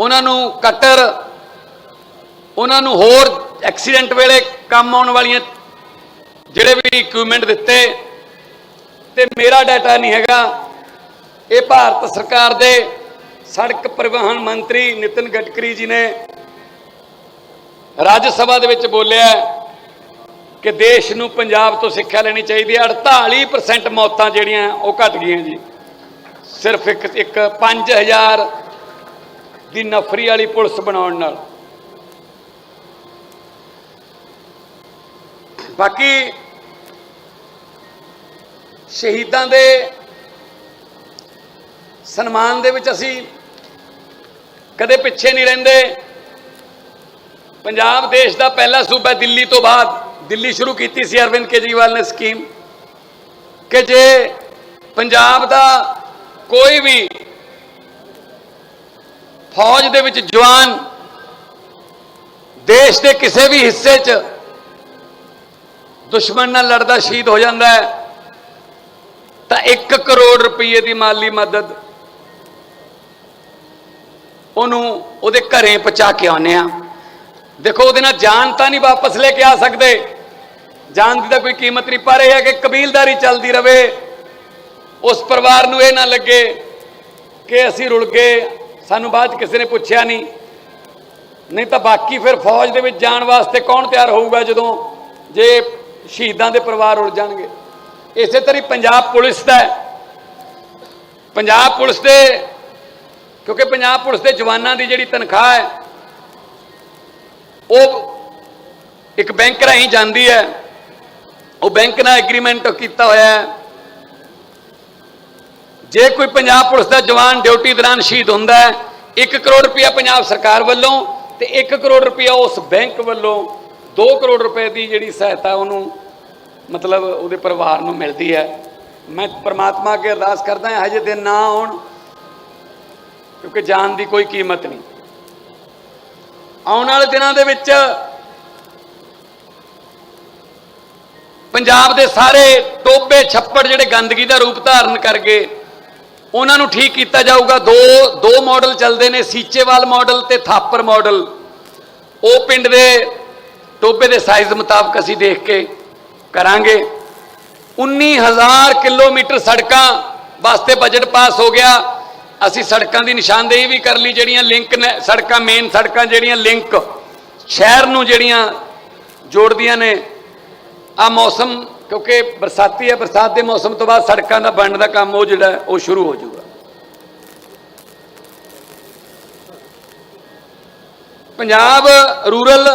ਉਹਨਾਂ ਨੂੰ ਕਟਰ, ਉਹਨਾਂ ਨੂੰ ਹੋਰ ਐਕਸੀਡੈਂਟ ਵੇਲੇ ਕੰਮ ਆਉਣ ਵਾਲੀਆਂ ਜਿਹੜੇ ਵੀ ਇਕਵਿਪਮੈਂਟ ਦਿੱਤੇ, ਤੇ ਮੇਰਾ ਡਾਟਾ ਨਹੀਂ ਹੈਗਾ। ਇਹ ਭਾਰਤ ਸਰਕਾਰ ਦੇ ਸੜਕ ਪਰਿਵਹਨ ਮੰਤਰੀ ਨਿਤਿਨ ਗਡਕਰੀ ਜੀ ਨੇ ਰਾਜ ਸਭਾ ਦੇ ਵਿੱਚ ਬੋਲਿਆ ਕਿ ਦੇਸ਼ ਨੂੰ ਪੰਜਾਬ ਤੋਂ ਸਿੱਖਿਆ ਲੈਣੀ ਚਾਹੀਦੀ ਹੈ। 48% ਮੌਤਾਂ ਜਿਹੜੀਆਂ ਉਹ ਘਟ ਗਈਆਂ ਜੀ। ਸਿਰਫ ਇੱਕ ਇੱਕ 5000 ਦੀ ਨਫਰੀ ਵਾਲੀ ਪੁਲਿਸ ਬਣਾਉਣ ਨਾਲ। ਬਾਕੀ ਸ਼ਹੀਦਾਂ ਦੇ ਸਨਮਾਨ ਦੇ ਵਿੱਚ ਅਸੀਂ ਕਦੇ ਪਿੱਛੇ ਨਹੀਂ ਰਹਿੰਦੇ। ਪੰਜਾਬ ਦੇਸ਼ ਦਾ ਪਹਿਲਾ ਸੂਬਾ ਦਿੱਲੀ ਤੋਂ ਬਾਅਦ ਦਿੱਲੀ ਸ਼ੁਰੂ ਕੀਤੀ ਸੀ ਅਰਵਿੰਦ ਕੇਜਰੀਵਾਲ ਨੇ ਸਕੀਮ ਕਿ ਜੇ ਪੰਜਾਬ ਦਾ ਕੋਈ ਵੀ ਫੌਜ ਦੇ ਵਿੱਚ ਜਵਾਨ ਦੇਸ਼ ਦੇ ਕਿਸੇ ਵੀ ਹਿੱਸੇ 'ਚ ਦੁਸ਼ਮਣ ਨਾਲ ਲੜਦਾ, ਸ਼ਹੀਦ ਹੋ ਜਾਂਦਾ ਹੈ, ਤਾਂ 1 ਕਰੋੜ ਰੁਪਏ ਦੀ ਮਾਲੀ ਮਦਦ ਉਹਨੂੰ ਉਹਦੇ ਘਰੇ ਪਹੁੰਚਾ ਕੇ ਆਉਂਦੇ ਆ ਦੇਖੋ, ਉਹਦੇ ਨਾਲ ਜਾਨ ਤਾਂ ਨਹੀਂ ਵਾਪਸ ਲੈ ਕੇ ਆ ਸਕਦੇ। ਜਾਨ ਦੀ ਤਾਂ ਕੋਈ ਕੀਮਤ ਨਹੀਂ, ਪਰ ਇਹ ਹੈ ਕਿ ਕਬੀਲਦਾਰੀ ਚੱਲਦੀ ਰਵੇ। ਉਸ ਪਰਿਵਾਰ ਨੂੰ ਇਹ ਨਾ ਲੱਗੇ ਕਿ ਅਸੀਂ ਰੁਲ ਗਏ ਸਾਨੂੰ ਬਾਅਦ 'ਚ ਕਿਸੇ ਨੇ ਪੁੱਛਿਆ ਨਹੀਂ। ਨਹੀਂ ਤਾਂ ਬਾਕੀ ਫਿਰ ਫੌਜ ਦੇ ਵਿੱਚ ਜਾਣ ਵਾਸਤੇ ਕੌਣ ਤਿਆਰ ਹੋਊਗਾ ਜਦੋਂ ਜੇ ਸ਼ਹੀਦਾਂ ਦੇ ਪਰਿਵਾਰ ਉੜ ਜਾਣਗੇ? ਇਸੇ ਤਰ੍ਹਾਂ ਹੀ ਪੰਜਾਬ ਪੁਲਿਸ ਦਾ ਪੰਜਾਬ ਪੁਲਿਸ ਦੇ, ਕਿਉਂਕਿ ਪੰਜਾਬ ਪੁਲਿਸ ਦੇ ਜਵਾਨਾਂ ਦੀ ਜਿਹੜੀ ਤਨਖਾਹ ਹੈ, ਉਹ ਇੱਕ ਬੈਂਕ ਰਾਹੀਂ ਜਾਂਦੀ ਹੈ। ਉਹ ਬੈਂਕ ਨਾਲ ਐਗਰੀਮੈਂਟ ਕੀਤਾ ਹੋਇਆ ਹੈ। ਜੇ ਕੋਈ ਪੰਜਾਬ ਪੁਲਿਸ ਦਾ ਜਵਾਨ ਡਿਊਟੀ ਦੌਰਾਨ ਸ਼ਹੀਦ ਹੁੰਦਾ ਹੈ 1 ਕਰੋੜ ਰੁਪਇਆ ਪੰਜਾਬ ਸਰਕਾਰ ਵੱਲੋਂ ਤੇ 1 ਕਰੋੜ ਰੁਪਇਆ ਉਸ ਬੈਂਕ ਵੱਲੋਂ 2 ਕਰੋੜ ਰੁਪਏ ਦੀ ਜਿਹੜੀ ਸਹਾਇਤਾ ਉਹਨੂੰ ਮਤਲਬ ਉਹਦੇ ਪਰਿਵਾਰ ਨੂੰ ਮਿਲਦੀ ਹੈ। ਮੈਂ ਪ੍ਰਮਾਤਮਾ ਅੱਗੇ ਅਰਦਾਸ ਕਰਦਾ ਹਾਂ, ਹਜੇ ਦਿਨ ਨਾ ਆਉਣ, ਕਿਉਂਕਿ ਜਾਨ ਦੀ ਕੋਈ ਕੀਮਤ ਨਹੀਂ। ਆਉਣ ਵਾਲੇ ਦਿਨਾਂ ਦੇ ਵਿੱਚ ਪੰਜਾਬ ਦੇ ਸਾਰੇ ਟੋਬੇ ਛੱਪੜ ਜਿਹੜੇ ਗੰਦਗੀ ਦਾ ਰੂਪ ਧਾਰਨ ਕਰ ਗਏ ਉਹਨਾਂ ਨੂੰ ਠੀਕ ਕੀਤਾ ਜਾਊਗਾ। ਦੋ ਦੋ ਮਾਡਲ ਚੱਲਦੇ ਨੇ, ਸੀਚੇਵਾਲ ਮਾਡਲ ਤੇ ਥਾਪਰ ਮਾਡਲ ਉਹ ਪਿੰਡ ਦੇ ਟੋਬੇ ਦੇ ਸਾਈਜ਼ ਮੁਤਾਬਕ ਅਸੀਂ ਦੇਖ ਕੇ ਕਰਾਂਗੇ। 19000 ਕਿਲੋਮੀਟਰ ਸੜਕਾਂ ਵਾਸਤੇ ਬਜਟ ਪਾਸ ਹੋ ਗਿਆ। ਅਸੀਂ ਸੜਕਾਂ ਦੀ ਨਿਸ਼ਾਨਦੇਹੀ ਵੀ ਕਰ ਲਈ, ਜਿਹੜੀਆਂ ਲਿੰਕ ਨੇ, ਸੜਕਾਂ ਮੇਨ ਸੜਕਾਂ ਜਿਹੜੀਆਂ ਲਿੰਕ ਸ਼ਹਿਰ ਨੂੰ ਜਿਹੜੀਆਂ ਜੋੜਦੀਆਂ ਨੇ। ਆ ਮੌਸਮ ਕਿਉਂਕਿ ਬਰਸਾਤੀ ਹੈ, ਬਰਸਾਤ ਦੇ ਮੌਸਮ ਤੋਂ ਬਾਅਦ ਸੜਕਾਂ ਦਾ ਬਣਨ ਦਾ ਕੰਮ ਉਹ ਜਿਹੜਾ, ਉਹ ਸ਼ੁਰੂ ਹੋ ਜਾਊਗਾ। Punjab rural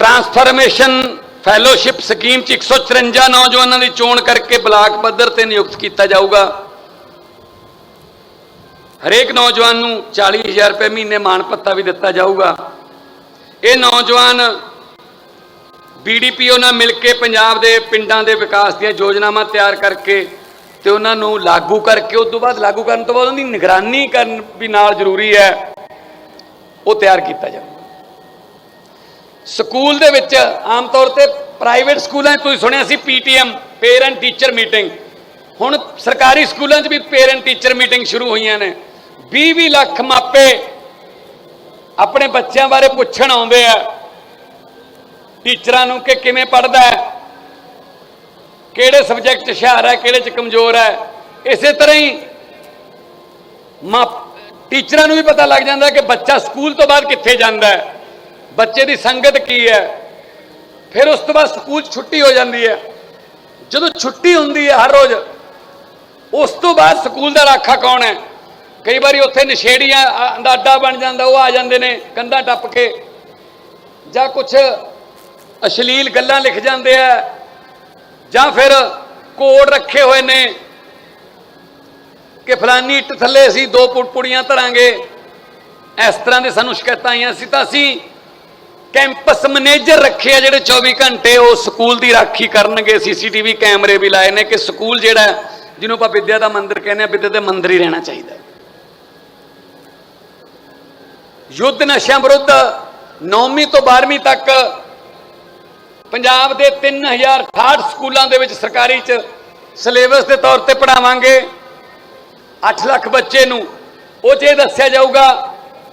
transformation fellowship scheme ਚ 154 ਨੌਜਵਾਨਾਂ ਦੀ ਚੋਣ ਕਰਕੇ ਬਲਾਕ ਪੱਧਰ ਤੇ ਨਿਯੁਕਤ ਕੀਤਾ ਜਾਊਗਾ। ਹਰੇਕ ਨੌਜਵਾਨ ਨੂੰ 40000 ਰੁਪਏ ਮਹੀਨੇ ਮਾਣ ਭੱਤਾ ਵੀ ਦਿੱਤਾ ਜਾਊਗਾ। ਇਹ ਨੌਜਵਾਨ ਬੀਡੀਪੀਓ ਨਾਲ ਮਿਲ ਕੇ ਪੰਜਾਬ ਦੇ ਪਿੰਡਾਂ ਦੇ ਵਿਕਾਸ ਦੀਆਂ ਯੋਜਨਾਵਾਂ ਤਿਆਰ ਕਰਕੇ ਤੇ ਉਹਨਾਂ ਨੂੰ ਲਾਗੂ ਕਰਕੇ, ਉਸ ਤੋਂ ਬਾਅਦ ਲਾਗੂ ਕਰਨ ਤੋਂ ਬਾਅਦ ਉਹਦੀ ਨਿਗਰਾਨੀ ਕਰਨ ਵੀ ਨਾਲ ਜ਼ਰੂਰੀ ਹੈ, ਉਹ ਤਿਆਰ ਕੀਤਾ ਜਾਵੇ। ਸਕੂਲ ਦੇ ਵਿੱਚ ਆਮ ਤੌਰ ਤੇ ਪ੍ਰਾਈਵੇਟ ਸਕੂਲਾਂ 'ਚ ਤੁਸੀਂ ਸੁਣਿਆ ਸੀ ਪੀਟੀਐਮ ਪੇਰੈਂਟ ਟੀਚਰ ਮੀਟਿੰਗ ਹੁਣ ਸਰਕਾਰੀ ਸਕੂਲਾਂ 'ਚ ਵੀ ਪੇਰੈਂਟ ਟੀਚਰ ਮੀਟਿੰਗ ਸ਼ੁਰੂ ਹੋਈਆਂ ਨੇ। 20-20 ਲੱਖ ਮਾਪੇ ਆਪਣੇ ਬੱਚਿਆਂ ਬਾਰੇ ਪੁੱਛਣ ਆਉਂਦੇ ਆ। ਟੀਚਰਾਂ ਨੂੰ ਕਿ ਕਿਵੇਂ ਪੜਦਾ ਹੈ? ਕਿਹੜੇ ਸਬਜੈਕਟ 'ਚ ਹੁਸ਼ਿਆਰ ਹੈ, ਕਿਹੜੇ 'ਚ ਕਮਜ਼ੋਰ ਹੈ? ਇਸੇ ਤਰ੍ਹਾਂ ਹੀ ਮਾਂ, ਟੀਚਰਾਂ ਨੂੰ ਵੀ ਪਤਾ ਲੱਗ ਜਾਂਦਾ ਕਿ ਬੱਚਾ ਸਕੂਲ ਤੋਂ ਬਾਅਦ ਕਿੱਥੇ ਜਾਂਦਾ ਹੈ? ਬੱਚੇ ਦੀ ਸੰਗਤ ਕੀ ਹੈ? ਫਿਰ ਉਸ ਤੋਂ ਬਾਅਦ ਸਕੂਲ 'ਚ ਛੁੱਟੀ ਹੋ ਜਾਂਦੀ ਹੈ। ਜਦੋਂ ਛੁੱਟੀ ਹੁੰਦੀ ਹੈ ਹਰ ਰੋਜ਼, ਉਸ ਤੋਂ ਬਾਅਦ ਸਕੂਲ ਦਾ ਰਾਖਾ ਕੌਣ ਹੈ? ਕਈ ਵਾਰੀ ਉੱਥੇ ਨਸ਼ੇੜੀਆਂ ਆ- ਦਾ ਅੱਡਾ ਬਣ ਜਾਂਦਾ, ਉਹ ਆ ਜਾਂਦੇ ਨੇ, ਕੰਧਾਂ ਟੱਪ ਕੇ ਜਾਂ ਕੁਝ ਅਸ਼ਲੀਲ ਗੱਲਾਂ ਲਿਖ ਜਾਂਦੇ ਆ, ਜਾਂ ਫਿਰ ਕੋਡ ਰੱਖੇ ਹੋਏ ਨੇ ਕਿ ਫਲਾਨੀ ਇੱਟ ਥੱਲੇ ਅਸੀਂ ਦੋ ਪੁ- ਪੁੜੀਆਂ ਧਰਾਂਗੇ। ਇਸ ਤਰ੍ਹਾਂ ਦੇ ਸਾਨੂੰ ਸ਼ਿਕਾਇਤਾਂ ਆਈਆਂ ਸੀ ਤਾਂ ਅਸੀਂ ਕੈਂਪਸ ਮੈਨੇਜਰ ਰੱਖੇ ਆ ਜਿਹੜੇ 24 ਘੰਟੇ ਉਹ ਸਕੂਲ ਦੀ ਰਾਖੀ ਕਰਨਗੇ। ਸੀਸੀਟੀਵੀ ਕੈਮਰੇ ਵੀ ਲਾਏ ਨੇ ਕਿ ਸਕੂਲ ਜਿਹੜਾ ਜਿਹਨੂੰ ਆਪਾਂ ਵਿਦਿਆ ਦਾ ਮੰਦਿਰ ਕਹਿੰਦੇ ਆ ਵਿਦਿਆ ਦੇ ਮੰਦਿਰ ਹੀ ਰਹਿਣਾ ਚਾਹੀਦਾ ਯੁੱਧ ਨਸ਼ਿਆਂ ਵਿਰੁੱਧ 9ਵੀਂ ਤੋਂ 12ਵੀਂ ਤੱਕ ਪੰਜਾਬ ਦੇ 3068 ਸਕੂਲਾਂ ਦੇ ਵਿੱਚ ਸਰਕਾਰੀ ਚ ਸਿਲੇਬਸ ਦੇ ਤੌਰ ਤੇ ਪੜਾਵਾਂਗੇ 8 ਲੱਖ ਬੱਚੇ ਨੂੰ ਉਹ 'ਚ ਇਹ ਦੱਸਿਆ ਜਾਊਗਾ,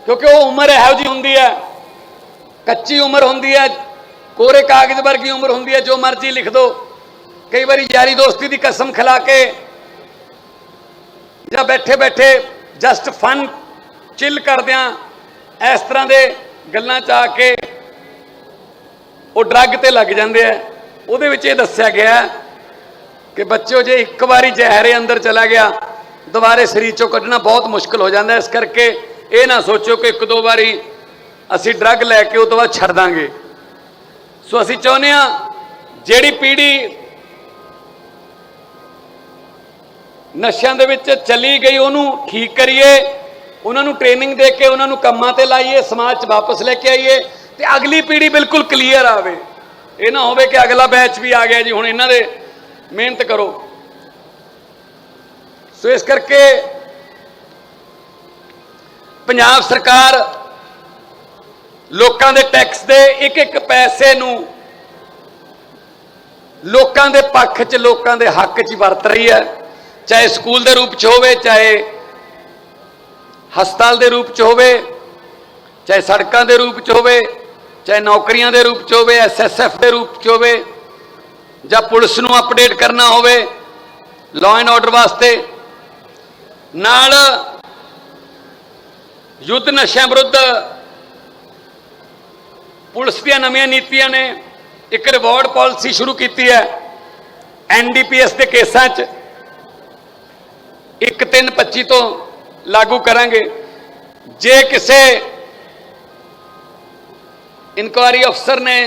ਕਿਉਂਕਿ ਉਹ ਉਮਰ ਇਹੋ ਜਿਹੀ ਹੁੰਦੀ ਹੈ। ਕੱਚੀ ਉਮਰ ਹੁੰਦੀ ਹੈ, ਕੋਰੇ ਕਾਗਜ਼ ਵਰਗੀ ਉਮਰ ਹੁੰਦੀ ਹੈ, ਜੋ ਮਰਜ਼ੀ ਲਿਖ ਦੋ। ਕਈ ਵਾਰੀ ਯਾਰੀ ਦੋਸਤੀ ਦੀ ਕਸਮ ਖਿਲਾ ਕੇ ਜਾਂ ਬੈਠੇ ਬੈਠੇ ਜਸਟ ਫਨ ਚਿਲ ਕਰਦਿਆਂ ਇਸ ਤਰ੍ਹਾਂ ਦੇ ਗੱਲਾਂ ਚ ਆ ਕੇ ਉਹ ਡਰੱਗ ਤੇ ਲੱਗ ਜਾਂਦੇ ਆ। ਉਹਦੇ ਵਿੱਚ ਇਹ ਦੱਸਿਆ ਗਿਆ ਕਿ ਬੱਚਿਓ, ਜੇ ਇੱਕ ਵਾਰੀ ਜ਼ਹਿਰੇ ਅੰਦਰ ਚਲਾ ਗਿਆ, ਦੁਬਾਰੇ ਸਰੀਰ ਚੋਂ ਕੱਢਣਾ ਬਹੁਤ ਮੁਸ਼ਕਲ ਹੋ ਜਾਂਦਾ। ਇਸ ਕਰਕੇ ਇਹ ਨਾ ਸੋਚੋ ਕਿ ਇੱਕ ਦੋ ਵਾਰੀ ਅਸੀਂ ਡਰੱਗ ਲੈ ਕੇ ਉਹ ਤੋਂ ਬਾਅਦ ਛੱਡ ਦਾਂਗੇ। ਸੋ ਅਸੀਂ ਚਾਹੁੰਦੇ ਹਾਂ ਜਿਹੜੀ ਪੀੜ੍ਹੀ ਨਸ਼ਿਆਂ ਦੇ ਵਿੱਚ ਚਲੀ ਗਈ, ਉਹਨੂੰ ਠੀਕ ਕਰੀਏ। ਉਹਨਾਂ ਨੂੰ ਟ੍ਰੇਨਿੰਗ ਦੇ ਕੇ, ਉਹਨਾਂ ਨੂੰ ਕੰਮਾਂ ਤੇ ਲਾਈਏ, ਸਮਾਜ 'ਚ ਵਾਪਸ ਲੈ ਕੇ ਆਈਏ। ਤੇ ਅਗਲੀ ਪੀੜ੍ਹੀ ਬਿਲਕੁਲ ਕਲੀਅਰ ਆਵੇ। ਇਹ ਨਾ ਹੋਵੇ ਕਿ ਅਗਲਾ ਬੈਚ ਵੀ ਆ ਗਿਆ ਜੀ, ਹੁਣ ਇਹਨਾਂ ਦੇ ਮਿਹਨਤ ਕਰੋ। ਸੋ ਇਸ ਕਰਕੇ ਪੰਜਾਬ ਸਰਕਾਰ ਲੋਕਾਂ ਦੇ ਟੈਕਸ ਦੇ ਇੱਕ ਇੱਕ ਪੈਸੇ ਨੂੰ ਲੋਕਾਂ ਦੇ ਪੱਖ 'ਚ, ਲੋਕਾਂ ਦੇ ਹੱਕ 'ਚ ਵਰਤ ਰਹੀ ਹੈ। ਚਾਹੇ ਸਕੂਲ ਦੇ ਰੂਪ 'ਚ ਹੋਵੇ, ਚਾਹੇ ਹਸਪਤਾਲ ਦੇ ਰੂਪ 'ਚ ਹੋਵੇ, ਚਾਹੇ ਸੜਕਾਂ ਦੇ ਰੂਪ 'ਚ ਹੋਵੇ ਚਾਹੇ ਨੌਕਰੀਆਂ ਦੇ ਰੂਪ 'ਚ ਹੋਵੇ ਐਸਐਸਐਫ ਦੇ ਰੂਪ 'ਚ ਹੋਵੇ, ਜਾਂ ਪੁਲਿਸ ਨੂੰ ਅਪਡੇਟ ਕਰਨਾ ਹੋਵੇ ਲਾਅ ਐਂਡ ਆਰਡਰ ਵਾਸਤੇ, ਨਾਲ ਯੁੱਧ ਨਸ਼ਿਆਂ ਵਿਰੁੱਧ ਪੁਲਿਸ ਦੀਆਂ ਨਵੀਆਂ ਨੀਤੀਆਂ ਨੇ, ਇੱਕ ਰਿਵਾਰਡ ਪਾਲਿਸੀ ਸ਼ੁਰੂ ਕੀਤੀ ਹੈ ਐਨਡੀਪੀਐਸ ਦੇ ਕੇਸਾਂ 'ਚ। 1/3/25 ਤੋਂ ਲਾਗੂ ਕਰਾਂਗੇ। ਜੇ ਕਿਸੇ ਇਨਕੁਆਰੀ ਅਫਸਰ ਨੇ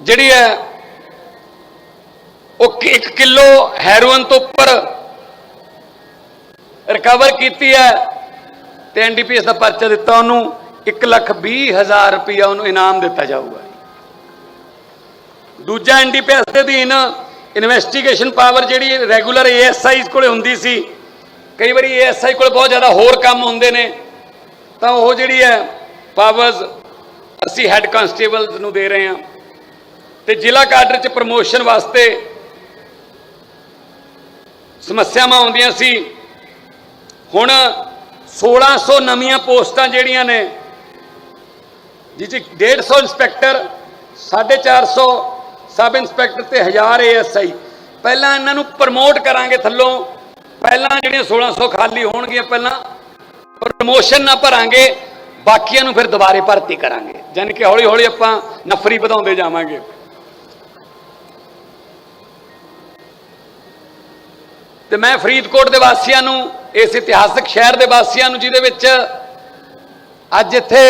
ਜਿਹੜੀ ਹੈ, ਉਹ 1 ਕਿਲੋ ਹੈਰੋਇਨ ਤੋਂ ਉੱਪਰ ਰਿਕਵਰ ਕੀਤੀ ਹੈ ਤੇ ਐਨਡੀਪੀਐਸ ਦਾ ਪਰਚਾ ਦਿੱਤਾ ਉਹਨੂੰ 1 ਲੱਖ 20 ਹਜ਼ਾਰ ਰੁਪਇਆ ਉਹਨੂੰ ਇਨਾਮ ਦਿੱਤਾ ਜਾਊਗਾ। ਦੂਜਾ ਐਨਡੀਪੀਐਸ ਦੇ ਅਧੀਨ ਇਨਵੈਸਟੀਗੇਸ਼ਨ ਪਾਵਰ ਜਿਹੜੀ ਰੈਗੂਲਰ ਏਐਸਆਈ ਕੋਲੇ ਹੁੰਦੀ ਸੀ ਕਈ ਵਾਰੀ ਏਐਸਆਈ ਕੋਲ ਬਹੁਤ ਜ਼ਿਆਦਾ ਹੋਰ ਕੰਮ ਹੁੰਦੇ ਨੇ, ਤਾਂ ਉਹ ਜਿਹੜੀ ਹੈ ਪਾਵਰਸ ਅਸੀਂ ਹੈੱਡ ਕਾਂਸਟੇਬਲਸ ਨੂੰ ਦੇ ਰਹੇ ਹਾਂ। ਤੇ ਜ਼ਿਲ੍ਹਾ ਕਾਡਰ ਚ ਪ੍ਰਮੋਸ਼ਨ ਵਾਸਤੇ ਸਮੱਸਿਆਵਾਂ ਆਉਂਦੀਆਂ ਸੀ। ਹੁਣ 1600 ਨਵੀਆਂ ਪੋਸਟਾਂ ਜਿਹੜੀਆਂ ਨੇ, ਜਿਸ 'ਚ 150 ਇੰਸਪੈਕਟਰ 450 ਸਬ ਇੰਸਪੈਕਟਰ ਤੇ 1000 ਏਐਸਆਈ ਪਹਿਲਾਂ ਇਹਨਾਂ ਨੂੰ ਪ੍ਰਮੋਟ ਕਰਾਂਗੇ ਥੱਲੋਂ। ਪਹਿਲਾਂ ਜਿਹੜੀਆਂ 1600 ਖਾਲੀ ਹੋਣਗੀਆਂ ਪਹਿਲਾਂ ਪ੍ਰਮੋਸ਼ਨ ਨਾ ਭਰਾਂਗੇ, ਬਾਕੀਆਂ ਨੂੰ ਫਿਰ ਦੁਬਾਰੇ ਭਰਤੀ ਕਰਾਂਗੇ। ਜਾਣੀ ਕਿ ਹੌਲੀ ਹੌਲੀ ਆਪਾਂ ਨਫਰੀ ਵਧਾਉਂਦੇ ਜਾਵਾਂਗੇ। ਤੇ ਮੈਂ ਫਰੀਦਕੋਟ ਦੇ ਵਾਸੀਆਂ ਨੂੰ, ਇਸ ਇਤਿਹਾਸਕ ਸ਼ਹਿਰ ਦੇ ਵਾਸੀਆਂ ਨੂੰ, ਜਿਹਦੇ ਵਿੱਚ ਅੱਜ ਇੱਥੇ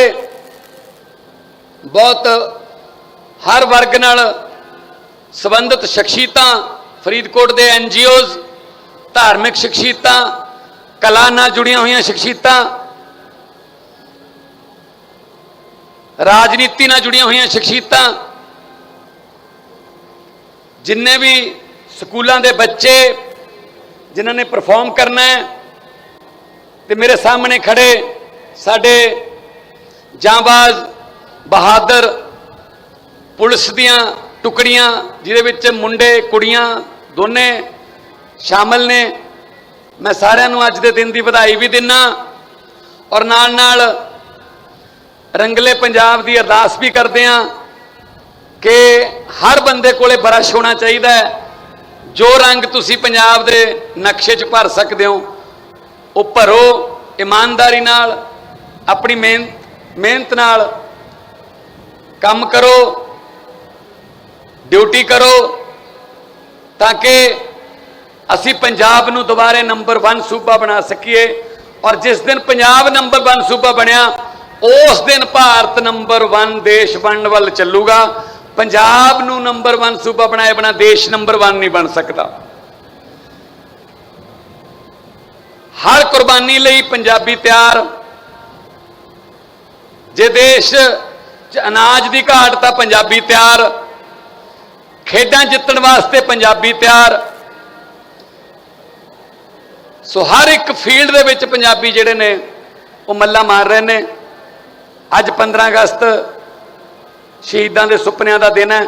ਬਹੁਤ ਹਰ ਵਰਗ ਨਾਲ ਸੰਬੰਧਿਤ ਸ਼ਖਸੀਅਤਾਂ ਫਰੀਦਕੋਟ ਦੇ ਐਨਜੀਓਜ਼ ਧਾਰਮਿਕ ਸ਼ਖਸੀਅਤਾਂ, ਕਲਾ ਨਾਲ ਜੁੜੀਆਂ ਹੋਈਆਂ ਸ਼ਖਸੀਅਤਾਂ, ਰਾਜਨੀਤੀ ਨਾਲ ਜੁੜੀਆਂ ਹੋਈਆਂ ਸ਼ਖਸੀਅਤਾਂ, ਜਿੰਨੇ ਵੀ ਸਕੂਲਾਂ ਦੇ ਬੱਚੇ ਜਿਨ੍ਹਾਂ ਨੇ ਪਰਫਾਰਮ ਕਰਨਾ ਹੈ ਤੇ ਮੇਰੇ ਸਾਹਮਣੇ ਖੜੇ ਸਾਡੇ ਜਾਂਬਾਜ਼ ਬਹਾਦਰ ਪੁਲਿਸ ਦੀਆਂ ਟੁਕੜੀਆਂ, ਜਿਹਦੇ ਵਿੱਚ ਮੁੰਡੇ, ਕੁੜੀਆਂ ਦੋਨੇ ਸ਼ਾਮਲ ਨੇ। ਮੈਂ ਸਾਰਿਆਂ ਨੂੰ ਅੱਜ ਦੇ ਦਿਨ ਦੀ ਵਧਾਈ ਵੀ ਦਿੰਨਾ ਔਰ ਨਾਲ ਨਾਲ ਰੰਗਲੇ ਪੰਜਾਬ ਦੀ ਅਰਦਾਸ ਵੀ ਕਰਦੇ ਹਾਂ ਕਿ ਹਰ ਬੰਦੇ ਕੋਲੇ ਬਰਸ਼ ਹੋਣਾ ਚਾਹੀਦਾ ਹੈ। ਜੋ ਰੰਗ ਤੁਸੀਂ ਪੰਜਾਬ ਦੇ ਨਕਸ਼ੇ 'ਚ ਭਰ ਸਕਦੇ ਹੋ, ਉਹ ਭਰੋ ਇਮਾਨਦਾਰੀ ਨਾਲ, ਆਪਣੀ ਮਿਹਨਤ ਮਿਹਨਤ ਨਾਲ ਕੰਮ ਕਰੋ, ਡਿਊਟੀ ਕਰੋ ਤਾਂ ਕਿ ਅਸੀਂ ਪੰਜਾਬ ਨੂੰ ਦੁਬਾਰੇ ਨੰਬਰ 1 ਸੂਬਾ ਬਣਾ ਸਕੀਏ ਔਰ ਜਿਸ ਦਿਨ ਪੰਜਾਬ ਨੰਬਰ 1 ਸੂਬਾ ਬਣਿਆ, ਉਸ ਦਿਨ ਭਾਰਤ ਨੰਬਰ 1 ਦੇਸ਼ ਬਣਨ ਵੱਲ ਚੱਲੂਗਾ। ਪੰਜਾਬ ਨੂੰ ਨੰਬਰ 1 ਸੂਬਾ ਬਣਾਏ ਬਣਾ ਦੇਸ਼ ਨੰਬਰ 1 ਨਹੀਂ ਬਣ ਸਕਦਾ। ਹਰ ਕੁਰਬਾਨੀ ਲਈ ਪੰਜਾਬੀ ਤਿਆਰ। ਜੇ ਦੇਸ਼ 'ਚ ਅਨਾਜ ਦੀ ਘਾਟ ਤਾਂ ਪੰਜਾਬੀ ਤਿਆਰ। ਖੇਡਾਂ ਜਿੱਤਣ ਵਾਸਤੇ ਪੰਜਾਬੀ ਤਿਆਰ। ਸੋ ਹਰ ਇੱਕ ਫੀਲਡ ਦੇ ਵਿੱਚ ਪੰਜਾਬੀ ਜਿਹੜੇ ਨੇ, ਉਹ ਮੱਲਾ ਮਾਰ ਰਹੇ ਨੇ। ਅੱਜ 15 ਅਗਸਤ ਸ਼ਹੀਦਾਂ ਦੇ ਸੁਪਨਿਆਂ ਦਾ ਦਿਨ ਹੈ।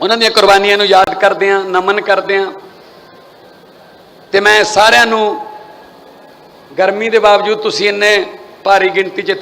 ਉਹਨਾਂ ਦੀਆਂ ਕੁਰਬਾਨੀਆਂ ਨੂੰ ਯਾਦ ਕਰਦੇ ਆਂ ਨਮਨ ਕਰਦੇ ਆਂ ਤੇ ਮੈਂ ਸਾਰਿਆਂ ਨੂੰ ਗਰਮੀ ਦੇ ਬਾਵਜੂਦ ਤੁਸੀਂ ਇੰਨੇ ਭਾਰੀ ਗਿਣਤੀ 'ਚ ਇੱਥੇ